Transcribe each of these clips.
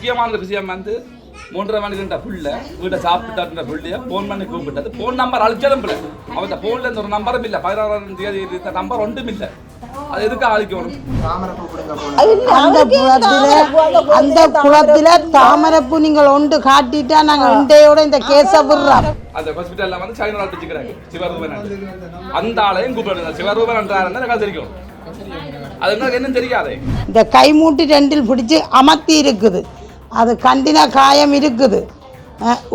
முக்கியமான விஷயம் வந்து மூன்றரை மணிக்கு இருந்த புள்ள வீட்டை சாப்பிட்டு புள்ளைய ஃபோன் பண்ணி கூப்பிட்டது. ஃபோன் நம்பர் அழிச்சதும் இல்லை அவன் ஃபோன்ல இருந்து ஒரு நம்பரும் இல்லை. பதினாறாம் தேதி இருந்த நம்பர் ஒன்றும் இல்லை. அது எதுக்கு அழிக்கணும் அந்த குளத்தில அந்த குளத்தில தாமரைப்பூ நீங்கள் ஒன்று காட்டிட்டா நாங்க இண்டையோட இந்த கேஸை விடுறோம். அந்த ஹாஸ்பிட்டல்ல வந்து சைனா வச்சுக்கிறாங்க சிவரூபன் அந்த ஆளையும் கூப்பிடுறாங்க சிவரூபன் என்றாருன்னு எனக்கு தெரியும். அது என்னன்னு தெரியாதே. இந்த கை மூட்டி ரெண்டில் பிடிச்சு அமர்த்தி இருக்குது. அது கண்டின காயம் இருக்குது.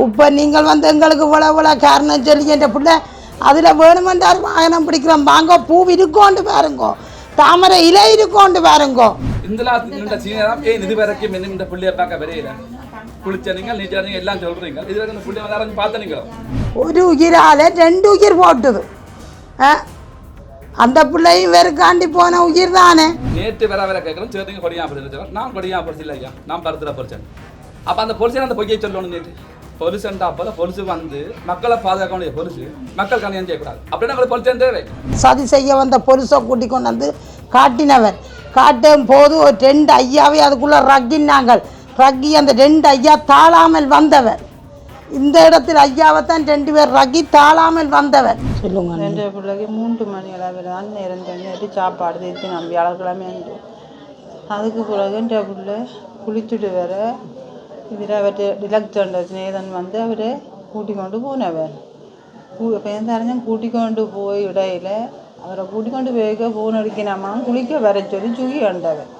இப்போ நீங்கள் வந்து எங்களுக்கு இவ்வளோ இவ்வளோ காரணம் சொல்லி என்ற பிள்ளை அதில் வேணுமென்றார் வாகனம் பிடிக்கிறோம். வாங்க பூ இருக்கோண்டு பாருங்கோ. தாமரை இலை இருக்கோண்டு பாருங்கோ. இந்த இந்த சீனியரம் ஏன் இது அந்த பிள்ளையும் வெறுக்காண்டி போன உயிர் தானே? நேற்று வர வர கேட்குறோம் சரி நீங்கள் கொடியா படிச்சு நான் கொடியா படிச்சு இல்லை ஐயா. நான் பருத்துல படிச்சேன். அப்போ அந்த பொலிசை அந்த பொய்யை சொல்லணும் நேற்று பொலிசன்டா அப்போ பொலிசு வந்து மக்களை பாதுகாக்க வேண்டிய பொலிசு மக்கள் கல்யாணம் செய்யக்கூடாது. அப்படின்னா உங்களுக்கு பொலிசன் தேவை. சதி செய்ய வந்த பொருசை கூட்டி கொண்டு வந்து காட்டினவர். காட்டும் போது ஒரு ரெண்டு ஐயாவை அதுக்குள்ள ரக்கினாங்க ரக்கி அந்த ரெண்டு ஐயா தாழாமல் வந்தவர். இந்த இடத்தில் ஐயாவை தான் ரெண்டு பேர் ரகி தாழாமல் வந்தவர். சொல்லுங்க ரெண்டு பிள்ளைக்கு மூன்று மணி அளவில் தான் நேரம் தண்ணிட்டு சாப்பாடு தேத்தி நம்பி அளக்கலாமே அதுக்கு பிறகு என்ற பிள்ளை குளிச்சுட்டு வர இதில் அவர் டிலக்டண்ட ஸ்நேதன் வந்து அவர் கூட்டி கொண்டு போனவர். இப்போ எந்த அறிஞன் கூட்டி கொண்டு போய் இடையில அவரை கூட்டி கொண்டு போய்க்க போன் அடிக்கணாமா குளிக்க வர சொல்லி சுகி கண்டவர்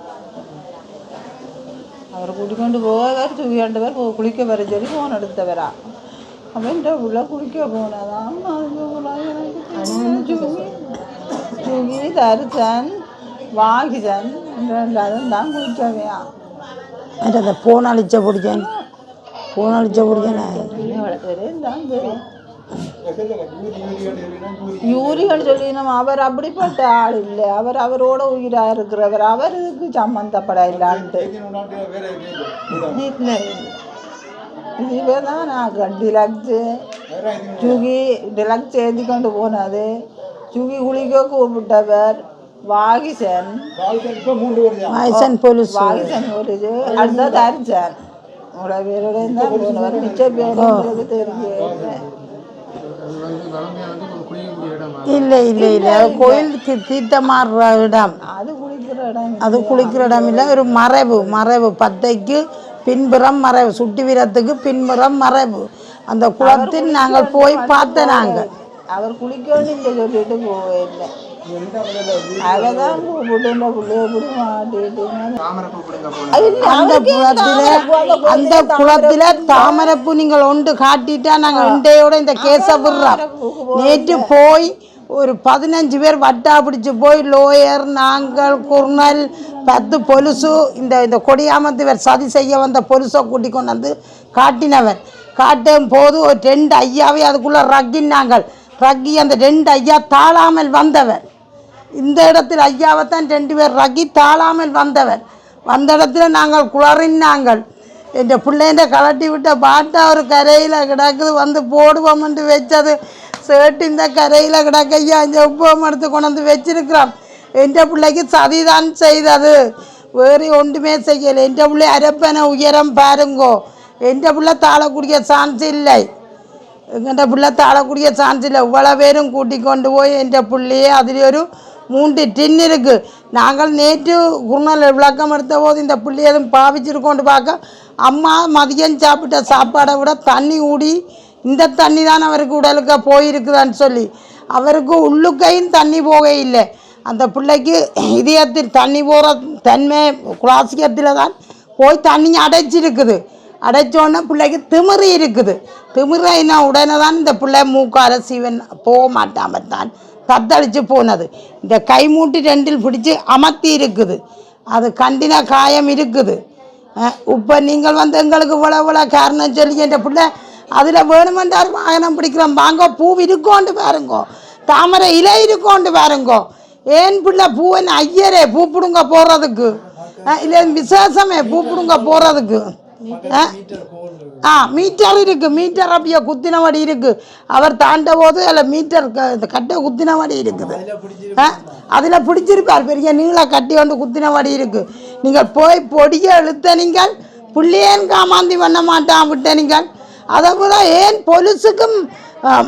அவரை கூட்டி கொண்டு போவார் போ- குளிக்க வர சொல்லி போன் எடுத்தவரா அவன்கிட்ட உள்ள குளிக்க போனதான் சுகி தரிசன் வாகிசன் ரெண்டாவது தான் குளிக்கவையா அந்த போன் அழிச்ச பிடிச்சேன் போன் அழிச்ச பிடிச்சேன் யூரிகள் சொல்லி நம்ம அவர் அப்படிப்பட்ட ஆள் இல்லை. அவர் அவரோட உயிரா இருக்கிறவர். அவருக்கு சம்மந்தப்பட இல்லான்ட்டு இல்லை. இதுவே தான் நான் டிலக்ஸு சுகி டிலக்ஸ் ஏந்தி கொண்டு போனது. சுகி குளிக்க கூப்பிட்டவர் வாகிசன். போலீஸ். வாகிசன் ஒரு இது அடுத்த தரிசன் உங்களோட பேரோட இருந்தால் மிச்ச பேர் இல்லை இல்லை இல்லை. அது கோயிலுக்கு தீர்த்தமாடுற இடம். அது குளிக்கிற இடம் அது குளிக்கிற இடம் இல்லை. ஒரு மறைவு மறைவு. பத்தைக்கு பின்புறம் மறைவு. சுட்டி வீரத்துக்கு பின்புறம் மறைவு. அந்த குளத்தில் நாங்கள் போய் பார்த்த நாங்கள் அவர் குளிக்கணும்னு சொல்லிட்டு போவே இல்லை அவள் தான் கூப்பிட்டு இந்த பிள்ளைய இப்படி மாட்டிட்டு தாமரை பூ பிடுங்க போனோம் அந்த குளத்தில அந்த குளத்தில தாமரைப்பூ நீங்கள் ஒன்று காட்டிட்டா நாங்கள் இண்டையோட இந்த கேஸை விடுறோம் நேற்று போய் ஒரு பதினஞ்சு பேர் வட்டா பிடிச்சு போய் லோயர் நாங்கள் குர்னல் பத்து பொலுசு இந்த இந்த கொடியாமத்து பேர் சதி செய்ய வந்த பொலுசை கூட்டி கொண்டு வந்து காட்டினவர். காட்டும் போது ஒரு ரெண்டு ஐயாவை அதுக்குள்ளே ரக்கினாங்கள். ரக்கி அந்த ரெண்டு ஐயா தாழாமல் வந்தவர். இந்த இடத்தில் ஐயாவைத்தான் ரெண்டு பேர் ரகி தாழாமல் வந்தவர். வந்த இடத்துல நாங்கள் குளறினாங்கள் என் பிள்ளைண்ட கலட்டி விட்ட பாட்டா ஒரு கரையில் கிடக்குது வந்து போடுவோம்னு வச்சது. சேட்டு இந்த கரையில் கிடக்க ஐயா இந்த உப்பம் எடுத்து கொண்டு வந்து வச்சிருக்கிறோம் என் பிள்ளைக்கு சதிதான் செய்தது. வேறு ஒன்றுமே செய்யலை. என் பிள்ளை அரப்பனை உயரம் பாருங்கோ. என் பிள்ளை தாழக்கூடிய சான்ஸ் இல்லை. எங்கள்கிட்ட பிள்ளை தாழக்கூடிய சான்ஸ் இல்லை. இவ்வளோ பேரும் கூட்டி கொண்டு போய் என்ற பிள்ளையே அதில் ஒரு மூன்று டின் இருக்குது நாங்கள் நேற்று குருநாள் விளக்கம் எடுத்த போது இந்த பிள்ளை பாவிச்சிருக்கோண்டு பார்க்க அம்மா மதியம் சாப்பிட்ட சாப்பாடை விட தண்ணி ஊடி இந்த தண்ணி தான் அவருக்கு உடலுக்கு போயிருக்குதான்னு சொல்லி அவருக்கு உள்ளுக்கையும் தண்ணி போக இல்லை. அந்த பிள்ளைக்கு இதயத்தில் தண்ணி போகிற தன்மை குலாசியத்தில் தான் போய் தண்ணி அடைச்சிருக்குது. அடைச்சோடனே பிள்ளைக்கு திமிரு இருக்குது. திமிரைனா உடனே தான் இந்த பிள்ளை மூக்கார சீவன் போக மாட்டாமல் தான் தத்தளிச்சு போனது. இந்த கை மூட்டி ரெண்டில் பிடிச்சி அமர்த்தி இருக்குது. அது கண்டின காயம் இருக்குது. இப்போ நீங்கள் வந்து எங்களுக்கு இவ்வளோ இவ்வளோ காரணம் சொல்லி என்ற பிள்ளை அதில் வேணுமென்றார் வாகனம் பிடிக்கிறோம். வாங்க பூ இருக்கோண்டு பாருங்கோ. தாமரை இலை இருக்கோண்டு பாருங்கோ. ஏன் பிள்ளை பூவன் ஐயரே பூ பிடுங்க போகிறதுக்கு இல்லை விசேஷமே பூ பிடுங்க போகிறதுக்கு ஆ? மீட்டர் இருக்கு. மீட்டர் அப்படியே குத்தினவடி இருக்கு. அவர் தாண்ட போது அதில் மீட்டர் இந்த கட்டை குத்தினவடி இருக்குது. ஆ? அதில் பிடிச்சிருப்பார் பெரிய நீள கட்டி கொண்டு குத்தினவடி இருக்கு. நீங்கள் போய் பொடியை இழுத்த நீங்கள் புள்ளியேன் காமாந்தி பண்ண மாட்டான் விட்ட நீங்கள். அதை போல ஏன் பொலிசுக்கும்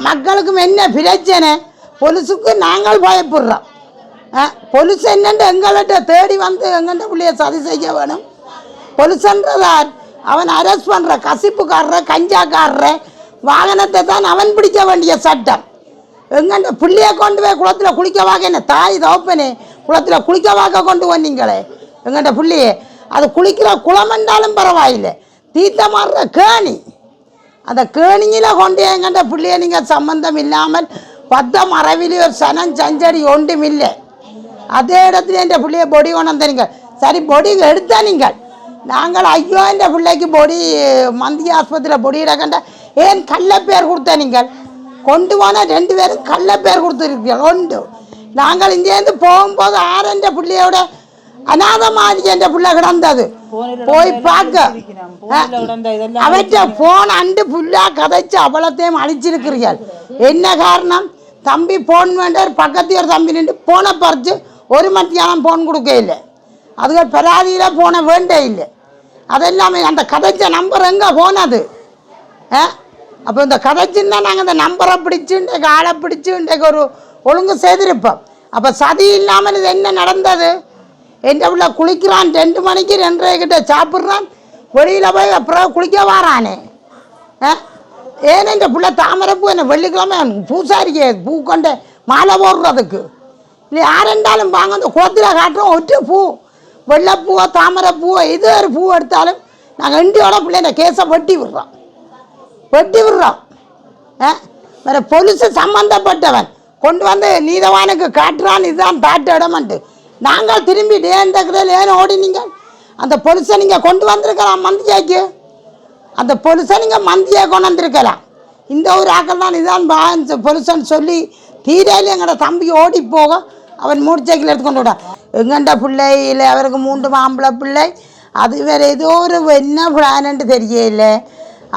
மக்களுக்கும் என்ன பிரச்சனை? பொலிசுக்கு நாங்கள் பயப்படுறோம். பொலிஸ் என்னென்று எங்கள்கிட்ட தேடி வந்து எங்கள்கிட்ட பிள்ளைய சதி செய்ய வேணும். பொலிசன்றதார் அவன் அரெஸ்ட் பண்ணுற கசிப்புக்காரர கஞ்சாக்காரர வாகனத்தை தான் அவன் பிடிக்க வேண்டிய சட்டம். எங்கண்ட பிள்ளைய கொண்டு போய் குளத்தில் குளிக்க வாக்க என்ன தாய் தோப்பனே குளத்தில் குளிக்க வாக்க கொண்டு வந்தீங்களே? எங்கண்ட பிள்ளையே அது குளிக்கிற குளம் என்றாலும் பரவாயில்லை. தீத்த மாறுற கேணி. அந்த கேணியில் கொண்டு எங்கண்ட பிள்ளைய நீங்கள் சம்மந்தம் இல்லாமல் பத்த மரவிலி ஒரு சனம் சஞ்சடி ஒன்றும் இல்லை. அதே இடத்துல என் பிள்ளைய பொடி கொண்டு கொண்டாந்தீங்க சரி பொடி எடுத்த நீங்கள். நாங்கள் ஐயோ என் பிள்ளைக்கு பொடி மந்திய ஆஸ்பத்திரியில் பொடி இடக்கண்ட ஏன் கள்ள பேர் கொடுத்த நீங்கள்? கொண்டு போனால் ரெண்டு பேரும் கள்ள பேர் கொடுத்துருக்கீங்க ஒன்று நாங்கள் இங்கேருந்து போகும்போது என்ற பிள்ளையோட அநாத மாதிரி என்ற பிள்ளை கிடந்தது. போய் பார்க்க. அவற்றை போன் அண்டு ஃபுல்லாக கதைச்சு அவ்வளோத்தையும் அழிச்சிருக்கிறீர்கள். என்ன காரணம்? தம்பி போன் வேண்டார் பக்கத்து ஒரு தம்பி நின்று போனை பறித்து ஒரு மத்தியானம் போன் கொடுக்க இல்லை. அதுகள் பராதியில் போன வேண்டே இல்லை. அதெல்லாமே அந்த கதைச்ச நம்பர் எங்கே போனது? ஆ? அப்போ இந்த கதைச்சுன்னா நாங்கள் இந்த நம்பரை பிடிச்சு இன்றைக்கு ஆளை பிடிச்சு இன்றைக்கு ஒரு ஒழுங்கு செய்திருப்போம். அப்போ சதி இல்லாமல் இது என்ன நடந்தது? என் பிள்ளை குளிக்கிறான் ரெண்டு மணிக்கு ரெண்டரை கிட்ட சாப்பிட்றான் வெளியில் போய் அப்புறம் குளிக்க வாரானே. ஆ? ஏன் இந்த பிள்ளை தாமரைப்பூ என்ன வெள்ளிக்கிழமை பூசாரிக்கு பூ கொண்டு மாலை போடுறதுக்கு. இல்லை யாரெண்டாலும் வாங்க அந்த குளத்தில் காட்டுறோம் ஒற்று பூ. வெள்ளைப்பூவோ தாமரைப்பூவோ எது ஒரு பூ எடுத்தாலும் நாங்கள் இண்டியோட பிள்ளைங்க கேஸை வெட்டி விடுறோம் வெட்டி விடுறோம் ஆ? பொலிசு சம்மந்தப்பட்டவன் கொண்டு வந்து நீதவானுக்கு காட்டுறான். இதுதான் தாட்டு இடமன்ட்டு நாங்கள் திரும்பி டேண்டக்கிறேன் ஏன் ஓடினீங்க அந்த பொலிசை நீங்கள் கொண்டு வந்திருக்கலாம் மந்தியாக்கு அந்த பொலிசை நீங்கள் மந்தியை கொண்டு வந்திருக்கலாம். இந்த ஒரு ஆக்கள் தான் இதான் பா பொலிசன்னு சொல்லி தீரையில் எங்களோட தம்பி ஓடி போக அவன் மூர்ச்சைக்கில் எடுத்துக்கொண்டு விடான் எங்கண்ட பிள்ளை இல்லை அவருக்கு மூன்று மாம்பழ பிள்ளை அது வேற ஏதோ ஒரு என்ன பிளான்ட்டு தெரியல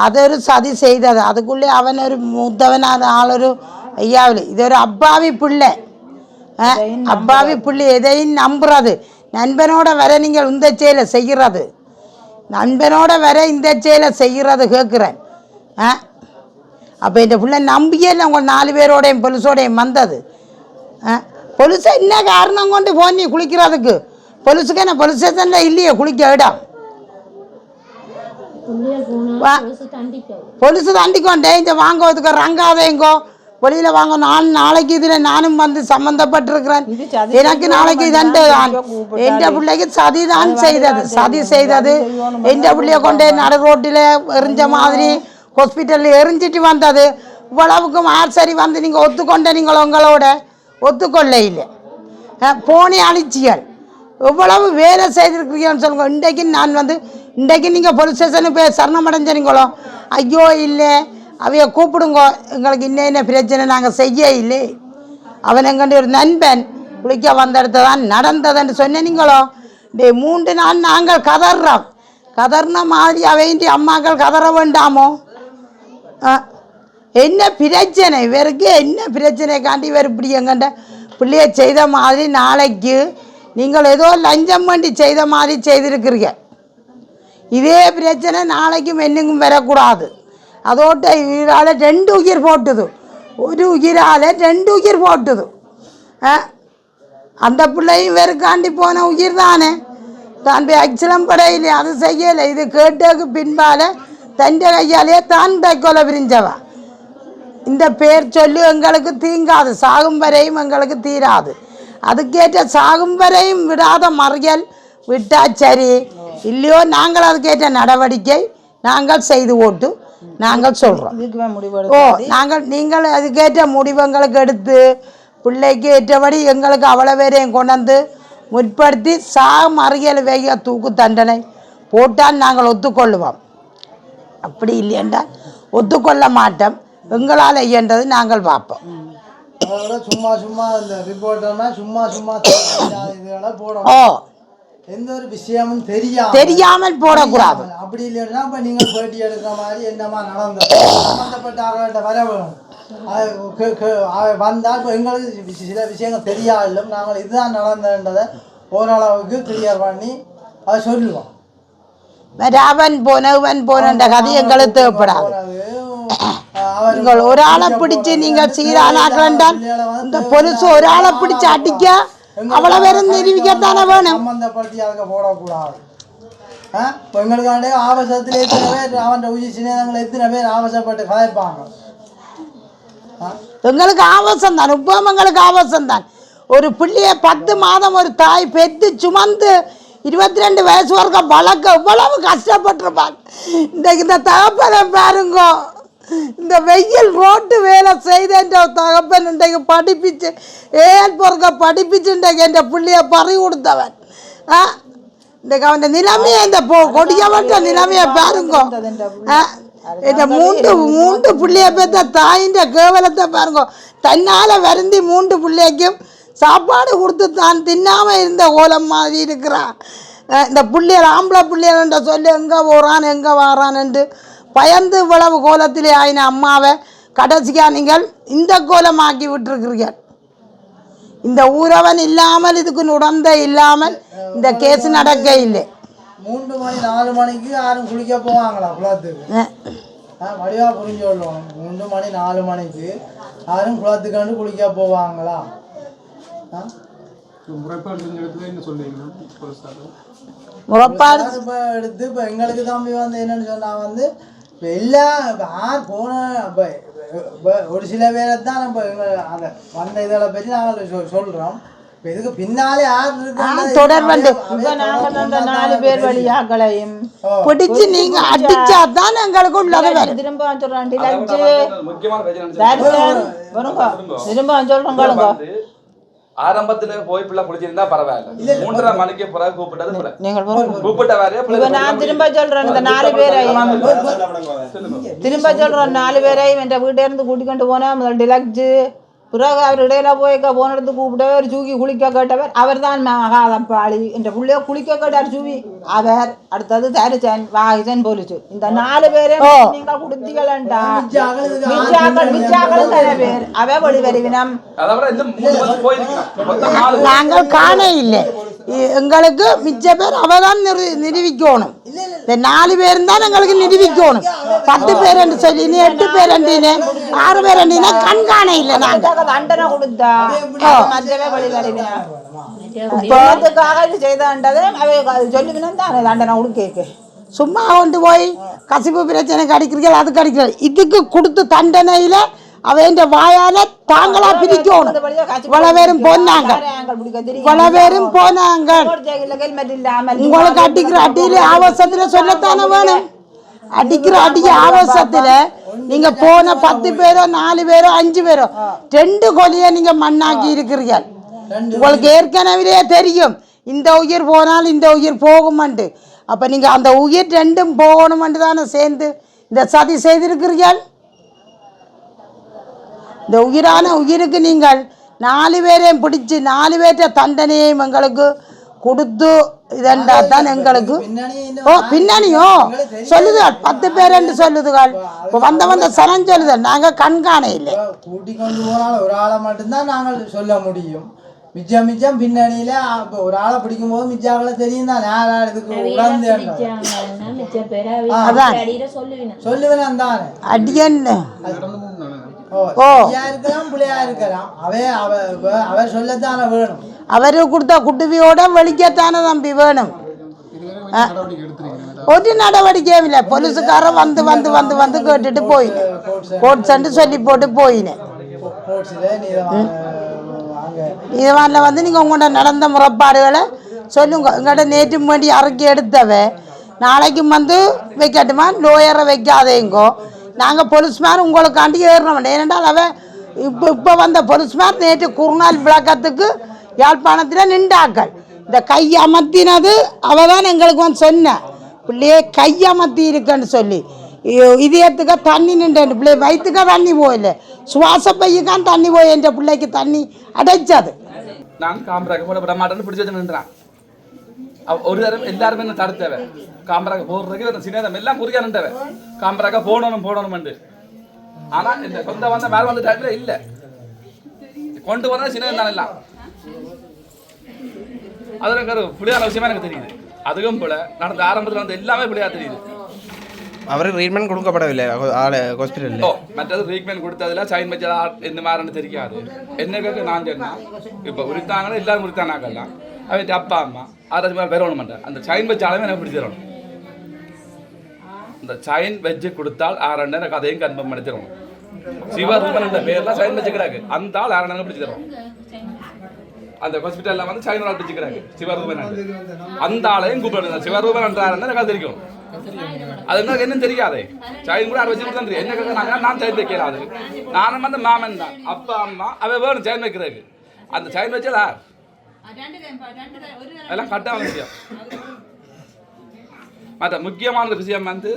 അതൊരു സതി ചെയ്തത് അതുക്കുള്ളി അവനൊരു മൂത്തവനാണ് ആളൊരു അയ്യാവില് ഇതൊരു അബ്ബാവി പിള്ളை ஆ, அப்பாவி புள்ளி எதையும் நம்புறது நண்பனோட வர நீங்கள் இந்த செயலை செய்கிறது நண்பனோட வர இந்த செயலை செய்கிறது கேட்குறேன் ஆ அப்போ இந்த பிள்ளை நம்பியே இல்லை உங்கள் நாலு பேரோடையும் பொலிசோடையும் வந்தது ஆ பொலிசை என்ன காரணம் கொண்டு போன் நீ குளிக்கிறதுக்கு பொலிசுக்கு என்ன பொலிஸ் ஸ்டேஷனில் இல்லையே குளிக்க இடம் வா பொலிசு தண்டிக்கோண்டே இந்த வாங்குவதுக்கு ரங்காதேங்கோ வெளியில் வாங்க நான் நாளைக்கு இதில் நானும் வந்து சதி எனக்கு நாளைக்கு தண்டு தான் எந்த பிள்ளைக்கு சதி தான் செய்தது சதி செய்தது எந்த பிள்ளைய கொண்டே நடு ரோட்டில் எரிஞ்ச மாதிரி ஹாஸ்பிட்டலில் எரிஞ்சிட்டு வந்தது இவ்வளவுக்கும் ஆர் சரி வந்து நீங்கள் ஒத்துக்கொண்ட நீங்கள் உங்களோட ஒத்துக்கொள்ள இல்லை போனே அழிச்சியல் எவ்வளவு வேலை செய்திருக்கிறீங்கன்னு சொல்லுங்க. இன்றைக்கு நான் வந்து இன்றைக்கு நீங்கள் போலீஸ் ஸ்டேஷனுக்கு போய் சரணம் அடைஞ்சிருங்களோ ஐயோ இல்லை. அவைய கூப்பிடுங்கோ. எங்களுக்கு இன்ன என்ன பிரச்சனை? நாங்கள் செய்ய இல்லை. அவன் எங்கண்ட ஒரு நண்பன் குளிக்க வந்த இடத்துல தான் நடந்ததுன்னு சொன்னீங்களோ? டே மூன்று நாள் நாங்கள் கதறோம் கதறின மாதிரி அவையின்றி அம்மாக்கள் கதற வேண்டாமோ? ஆ. என்ன பிரச்சனை? இவருக்கு என்ன பிரச்சனை? காண்டி இவர் இப்படி எங்கண்ட பிள்ளைய செய்த மாதிரி நாளைக்கு நீங்கள் ஏதோ லஞ்சம் பண்ணி செய்த மாதிரி செய்திருக்கிறீங்க. இதே பிரச்சனை நாளைக்கும் என்னங்கும் வரக்கூடாது. அதோட்ட உயிரால் ரெண்டு உயிர் போட்டுது. ஒரு உயிரால் ரெண்டு உயிர் போட்டுது. அந்த பிள்ளையும் வெறுக்காண்டி போன உயிர் தானே? தான் போய் அச்சலம் படையிலே அது செய்யலை. இது கேட்டதுக்கு பின்பால் தൻ്റെ கையாலேயே தான் தைக்கொலை பிரிஞ்சவன் இந்த பேர் சொல்லி எங்களுக்கு தீங்காது சாகும் வரையும் எங்களுக்கு தீராது. அதுக்கேற்ற சாகும் வரையும் விடாத மறியல் விட்டா சரி. இல்லையோ நாங்கள் அதுக்கேற்ற நடவடிக்கை நாங்கள் செய்து ஓட்டு நாங்கள் சொல்கிறோம் ஓ நாங்கள் நீங்கள் அதுக்கேற்ற முடிவு எங்களுக்கு எடுத்து பிள்ளைக்கு ஏற்றபடி எங்களுக்கு அவ்வளோ பேரையும் கொண்டாந்து முற்படுத்தி சா மறியல் வேக தூக்கு தண்டனை போட்டால் நாங்கள் ஒத்துக்கொள்ளுவோம். அப்படி இல்லையென்றால் ஒத்துக்கொள்ள மாட்டோம். எங்களால் இயன்றது நாங்கள் பார்ப்போம். சும்மா சும்மா இந்த ரிப்போர்ட்டர்னா சும்மா சும்மா இதெல்லாம் போடும் ஓ. எந்த ஒரு விஷயமும் தெரியாம. தெரியாமல் போடக்கூடாது. அப்படி இல்லைன்னா இப்போ நீங்கள் பேட்டி எடுக்கிற மாதிரி என்னமா நடந்தது? சம்மந்தப்பட்ட ஆகட்ட வர வந்தால் இப்போ எங்களுக்கு சில விஷயங்கள் தெரியாதிலும் நாங்கள் இதுதான் நடந்ததுன்றதை ஓரளவுக்கு கிளியர் பண்ணி அதை சொல்லுவோம். ராவன் போனவன் போனன்ற கதை எங்களுக்கு தேவைப்படாது. நீங்கள் ஒரு ஆளை பிடிச்சு நீங்கள் சீரானாக்க வேண்டாம் இந்த பொலிசு ஒரு ஆளை பிடிச்சு அடிக்க அவ்வளோ பேரும் தெரிவிக்கத்தானே வேணும்? போடக்கூடாது. பெண்களுக்காண்டே ஆபாசத்தில் எத்தனை பேர் அவன் உச்சி சின்னதங்களை எத்தனை பேர் ஆபாசப்பட்டு கலைப்பாங்க எங்களுக்கு ஆபாசம் தான் இப்பவும் எங்களுக்கு ஆபாசம் தான். ஒரு பிள்ளைய பத்து மாதம் ஒரு தாய் பெத்து சுமந்து இருபத்தி ரெண்டு வயசு வரைக்கும் வளர்க்க இவ்வளவு கஷ்டப்பட்டிருப்பாங்க. இந்த இந்த தகப்பதை பாருங்க. இந்த வெயில் ரோட்டு வேலை செய்த தகப்பன் இன்றைக்கு படிப்பிச்சு ஏன் பொறுக்க படிப்பிச்சு இன்றைக்கு என் பிள்ளைய பறி கொடுத்தவன். ஆ? இன்றைக்கு அவன் நிலைமையை இந்த பொ கொடியவற்ற நிலைமையை பாருங்க. ஆ? இந்த மூன்று மூன்று பிள்ளைய பெற்ற தாயின் கேவலத்தை பாருங்க. தன்னால வருந்தி மூன்று பிள்ளைக்கும் சாப்பாடு கொடுத்து தான் தின்னாம இருந்த கோலம் மாதிரி இருக்கிறான். இந்த பிள்ளைகள் ஆம்பளை பிள்ளைகள்ன்ற சொல்லி எங்கே போகிறான் எங்கே வாரான்ட்டு பயந்து இவ்வளவு கோலத்திலே ஆயின அம்மாவை கடைசியா நீங்கள் இந்த கோலமாக்கி விட்டுருக்கிறீர்கள். இந்த ஊரவன் இல்லாமல் இதுக்கு உடந்த இல்லாமல் இந்த கேஸ் நடக்க இல்லை. மூன்று மணி நாலு மணிக்கு யாரும் குளிக்க போவாங்களா குளத்துக்கு? அஹ் ஆ வடிவா புரிஞ்சு கொள்ளுவோம். மூன்று மணி நாலு மணிக்கு யாரும் குளத்துக்காண்டு குளிக்க போவாங்களா? ஆ? முறப்பாடு இப்போ எடுத்து இப்போ எங்களுக்கு தம்பி வந்து என்னன்னு சொன்னா வந்து இப்போ எல்லா யார் போன இப்போ ஒரு சில பேரை தான் நம்ம அந்த வந்த இதில் பற்றி நாங்கள் சொல் சொல்கிறோம் இப்போ இதுக்கு பின்னாலே யார் இருக்காங்க. தொடர்பண்டு இப்ப நாங்கள் அந்த நாலு பேர் வழியாக்களையும் பிடிச்சு நீங்க அடிச்சா தான் எங்களுக்கு உள்ளது வரும். திரும்ப சொல்றான் திரும்ப. சொல்றோம் ஆரம்பத்துல போய் பிள்ளை குளிச்சிருந்தா பரவாயில்ல. மூன்றரை மணிக்கு பிறகு கூப்பிட்டது கூப்பிட்ட வேறையே நான் திரும்ப சொல்றேன் இந்த நாலு பேரையும் திரும்ப சொல்றேன் நாலு பேரையும் என் வீட்டை இருந்து கூட்டிக்கொண்டு போனேன். முதல் டிலக்ஜு பிறகு அவர் இடையில போய் போன இடத்து கூப்பிட்டவர் சூக்கி குளிக்க கேட்டவர் அவர் தான் மகாதப்பாளி என்ற பிள்ளைய குளிக்க கேட்டார் சூவி அவர் அடுத்தது தரிசன் வாகிசன் போலிச்சு. இந்த நாலு பேரையும் நீங்கள் கொடுத்தீங்களா பேர். அவ வழி வருவினம். அதை விட இன்னும் மூணு வருஷம் போயிருக்கலாம் மொத்தம் நாலு நாங்கள் காண இல்லை. எங்களுக்கு மிச்ச பேர் அவதான் நிறு நிரூபிக்கணும் இந்த நாலு பேரும் தான் எங்களுக்கு நிரூபிக்கணும் பத்து பேர் என்று சொல்லி நீ எட்டு பேர் என்றினே ஆறு பேர் என்றினா கண் காண இல்லை நாங்கள் தண்டனை கொடுத்தா அவை தான் சும்மா கொண்டு போய் கசிப்பு பிரச்சனைக்கு அடிக்கிறீர்கள் அதுக்கு அடிக்கிறீர்கள் இதுக்கு கொடுத்து தண்டனையில அவன் வாயால தாங்களா பிரிக்கணும். இவ்வளவு பேரும் போனாங்க. இவ்வளவு பேரும் போனாங்க. உங்களுக்கு அடிக்கிற அடியில ஆபாசத்துல சொல்லத்தானே வேணும்? அடிக்கிற அடிக்க ஆபாசத்துல நீங்க போன பத்து பேரோ நாலு பேரோ அஞ்சு பேரோ ரெண்டு கொலையை நீங்க மண்ணாக்கி இருக்கிறீர்கள். உங்களுக்கு ஏற்கனவே தெரியும். இந்த உயிர் போனால் இந்த உயிர் போகுமண்டு. அப்ப நீங்க அந்த உயிர் ரெண்டும் போகணுமென்று தானே சேர்ந்து இந்த சதி செய்திருக்கிறீர்கள்? இந்த உயிரான உயிருக்கு நீங்கள் நாலு பேரையும் பிடிச்சு நாலு பேர்ட்ட தண்டனையையும் எங்களுக்கு கொடுத்து இதண்டா தான் எங்களுக்கு ஓ பின்னணியோ? சொல்லுதுகள் பத்து பேர் என்று சொல்லுதுகள். இப்போ வந்த வந்த சனம் சொல்லுதல் நாங்கள் கண்காண இல்லை கூட்டி கொண்டு போனால் ஒரு ஆளை மட்டும்தான் நாங்கள் சொல்ல முடியும். மிச்சம் மிச்சம் பின்னணியில இப்போ ஒரு ஆளை பிடிக்கும் போது மிச்சாக்களை தெரியும் தான் யார் உணர்ந்து அதான். சொல்லுவேன் தானே. அடியன் அவர் சொல்லத்தானே வேணும். அவரு கொடுத்த குட்டுவியோட வெளிக்கத்தானே தம்பி வேணும். ஒரு நடவடிக்கையும் இல்லை. போலீஸுக்காரன் வந்து வந்து வந்து வந்து கேட்டுட்டு போயினேன் கோட் சென்று சொல்லி போட்டு போயினேன். இதுவாரில் வந்து நீங்கள் உங்களோட நடந்த முறைப்பாடுகளை சொல்லுங்க. எங்கள்கிட்ட நேற்று முன்னாடி அறுக்கி எடுத்தவ நாளைக்கும் வந்து வைக்கட்டுமா? லோயரை வைக்காதேங்கோ. நாங்கள் போலீஸ்மார் உங்களுக்காண்டி ஏறினோம் ஏனென்றால் அவன் இப்போ இப்போ வந்த போலீஸ்மார் நேற்று குறுநாள் விளக்கத்துக்கு யாழ்ப்பாணத்தில் நின்றாக்கள் இந்த கை அமர்த்தினது அவள் தான் எங்களுக்கு வந்து சொன்னேன் பிள்ளையே கை அமர்த்தி இருக்குன்னு சொல்லி. ஐயோ, இதயத்துக்கு தண்ணி நின்றேன். பிள்ளை வயிற்றுக்க தண்ணி போயில சுவாச பையக்கான் தண்ணி போய் என்ற பிள்ளைக்கு தண்ணி அடைச்சது. நான் காமராக போட விட மாட்டேன்னு பிடிச்சி வச்சு நின்றான். தரம் எல்லாருமே என்ன தடுத்தவ காமராக போடுறதுக்கு அந்த சின்னதம் எல்லாம் குறிக்க நின்றவ காமராக போடணும் போடணும்னு ஆனா இந்த சொந்த வந்த மேல வந்த டைம்ல இல்ல கொண்டு வர சின்னதம் தானே எல்லாம் அது எனக்கு ஒரு புளியான விஷயமா எனக்கு தெரியுது அதுவும் போல நடந்த ஆரம்பத்தில் வந்து எல்லாமே பிள்ளையா தெரியுது அவருக்கு ட்ரீட்மெண்ட் கொடுக்கப்படவில்லை ஆள் ஹாஸ்பிட்டலில் ஓ மற்றது ட்ரீட்மெண்ட் கொடுத்ததுல சைன் வச்சா என்ன மாதிரின்னு தெரியாது என்ன கேட்க நான் சொன்னேன் இப்போ உரித்தாங்கன்னா எல்லாரும் உரித்தானாக்கெல்லாம் அவன் அப்பா அம்மா. அதை மாதிரி வேற மாட்டேன். அந்த சைன் வச்ச எனக்கு பிடிச்சிடணும் இந்த சைன் வச்சு கொடுத்தால் ஆரண்ட எனக்கு அதையும் கன்ஃபார்ம் பண்ணி தரணும் சிவரூபன் என்ற பேர்லாம் சைன் வச்சுக்கிறாங்க அந்த ஆள் ஆரண்ட பிடிச்சி தரும் அந்த ஹாஸ்பிட்டலில் வந்து சைன் ஆள் பிடிச்சிக்கிறாங்க சிவரூபன் அந்த ஆளையும் கூப்பிடணும் சிவரூபன் என்ற ஆறு எனக்கு அது தெரியும். அது எனக்கு என்ன தெரியாதே. சைன் கூட அதை வச்சு கொடுத்தா தெரியும். என்ன கேட்கறாங்க நான் சைன் வைக்கிறேன் அது. நானும் வந்து மாமன் தான். அப்பா அம்மா அவ வேணும் சைன் வைக்கிறாரு அந்த சைன் வச்சதா அதெல்லாம் கட்டாக விஷயம் மற்ற முக்கியமான விஷயம் வந்து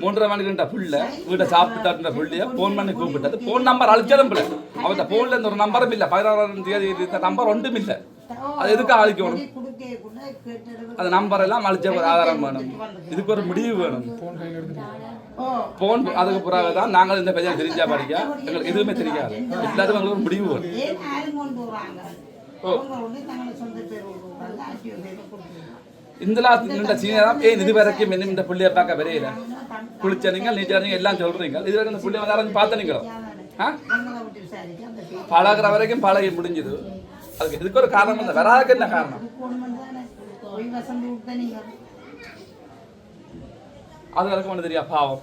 மூன்றரை மணிக்கு புள்ள வீட்டை சாப்பிட்டாருன்ற புள்ளைய ஃபோன் பண்ணி கூப்பிட்டது ஃபோன் நம்பர் அழிச்சதும் பிள்ளை அவன் ஃபோனில் இந்த ஒரு நம்பரும் இல்லை பதினாறாம் தேதி இந்த நம்பர் ஒன்றும் இல்லை அது எதுக்கு அழிக்கணும் அந்த நம்பர் எல்லாம் அழிச்ச ஒரு ஆதாரம் வேணும் இதுக்கு ஒரு முடிவு வேணும் போன் அதுக்கு பிறகு தான் நாங்கள் இந்த பெரிய தெரிஞ்சா படிக்க எங்களுக்கு எதுவுமே தெரியாது எல்லாத்துக்கும் எங்களுக்கு ஒரு முடிவு வேணும் இந்தலா இந்த சீனியரம் ஏன் இது வரைக்கும் என்ன இந்த புள்ளைய பார்க்க வரையில குளிச்ச நீங்கள் நீங்கள் எல்லாம் சொல்றீங்க. இது வரைக்கும் இந்த புள்ளைய வந்து பார்த்து ஆ? பழகுற வரைக்கும் பழகி முடிஞ்சது. அதுக்கு இதுக்கு ஒரு காரணம் இல்லை. வராதுக்கு என்ன காரணம்? அது எனக்கு ஒன்று தெரியா? பாவம்.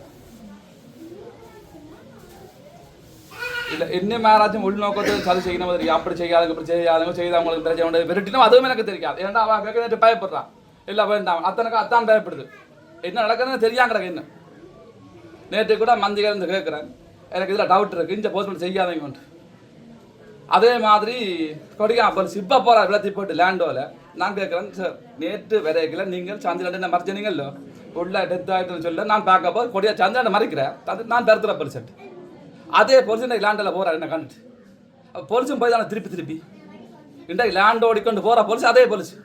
இல்லை என்ன மேராச்சும் உள்நோக்கத்தை சரி செய்யணும் தெரியும் அப்படி செய்யாதுங்க இப்படி செய்யாதுங்க செய்து அவங்களுக்கு தெரிஞ்ச உண்டு விரட்டினும் அதுவும் எனக்கு தெரியாது ஏன்டா அவன் கேட்க பயப்படுறான் இல்லை வேண்டாம் அத்தனைக்கு அத்தான் பயப்படுது என்ன நடக்குதுன்னு தெரியாம கிடக்கு என்ன நேற்று கூட மந்திகள் இருந்து கேட்குறேன் எனக்கு இதில் டவுட் இருக்கு இந்த போஸ்ட்மெண்ட் செய்யாதவங்க அதே மாதிரி கொடியா அப்போ சிப்பா போகிற விளத்தி போட்டு லேண்டோவில் நான் கேட்குறேன் சார் நேற்று விதைக்கல நீங்கள் சந்திரன் என்ன மறைச்சனீங்கல்ல உள்ள டெத் ஆகிட்டுன்னு சொல்ல நான் பார்க்க போது கொடியா சந்திரனை மறைக்கிறேன் அது நான் பெருத்துற பரிசெட் அதே பொலிசு லேண்டில் போகிறார் என்ன கண்டுட்டு அப்போ பொலிசும் போய் தானே திருப்பி திருப்பி. இன்றைக்கு லேண்ட் ஓடிக்கொண்டு போகிற பொலிசு அதே பொலிசு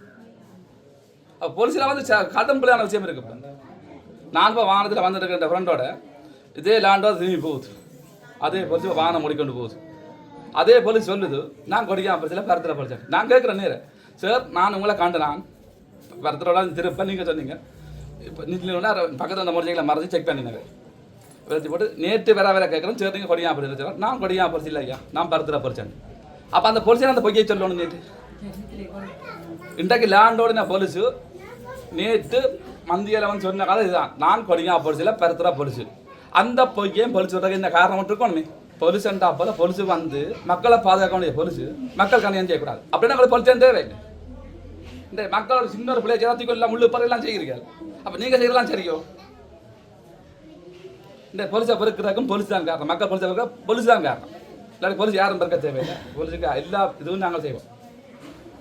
அப்போ பொலிசில் வந்து கட்டம் பிள்ளையான விஷயம் இருக்கு இப்போ. நான் இப்போ வாகனத்தில் வந்துட்டு ஃப்ரெண்டோட இதே லேண்டோட திரும்பி போகுது. அதே பொலிசு வாகனம் ஓடிக்கொண்டு போகுது. அதே போலீஸ் சொல்லுது நான் கொடிக்காம பிரச்சனை பரத்தில் படித்தேன் நான் கேட்குறேன் நேரு. சார் நான் உங்களை கண்டு நான் பரத்தரோட திருப்ப நீங்கள் சொன்னீங்க. இப்போ நீங்கள் பக்கத்தில் அந்த மொழிகளை மறந்து செக் பண்ணினேன். விரட்டி போட்டு நேற்று வேற வேற கேட்குறேன் சரி நீங்கள் கொடியா படிச்சு நான் கொடியா படிச்சு இல்லை ஐயா. நான் பரத்தில் படித்தேன் அப்போ அந்த போலீஸை அந்த பொய்யை சொல்லணும் நேற்று இன்றைக்கு லேண்டோடு நான் போலீஸு நேற்று மந்தியில் வந்து சொன்ன கதை இதுதான். நான் கொடியா பொலிசில் பெருத்துறா பொலிசு அந்த பொய்யையும் பொலிச்சு விட்றதுக்கு இந்த காரணம் மட்டும் இருக்கணுமே பொலிசன்டா போல பொலிசு வந்து மக்களை பாதுகாக்க வேண்டிய பொலிசு மக்கள் கணியம் செய்யக்கூடாது. அப்படின்னா உங்களுக்கு பொலிச்சு தேவை இந்த மக்களோட சின்ன ஒரு பிள்ளைய ஜாத்திக்கு எல்லாம் முள்ளு பறை எல்லாம் அப்போ நீங்கள் செய்யலாம் சரியோ இந்த பொலிசை பொறுக்கிறதுக்கும் போலீஸ் தான் காரணம். மக்கள் பொலிசை பொறுக்க பொலிஸ் தான் காரணம். இல்லாட்டி போலீஸ் யாரும் பிறக்க தேவையில்லை. போலீஸுக்கு எல்லா இதுவும் நாங்கள் செய்வோம்.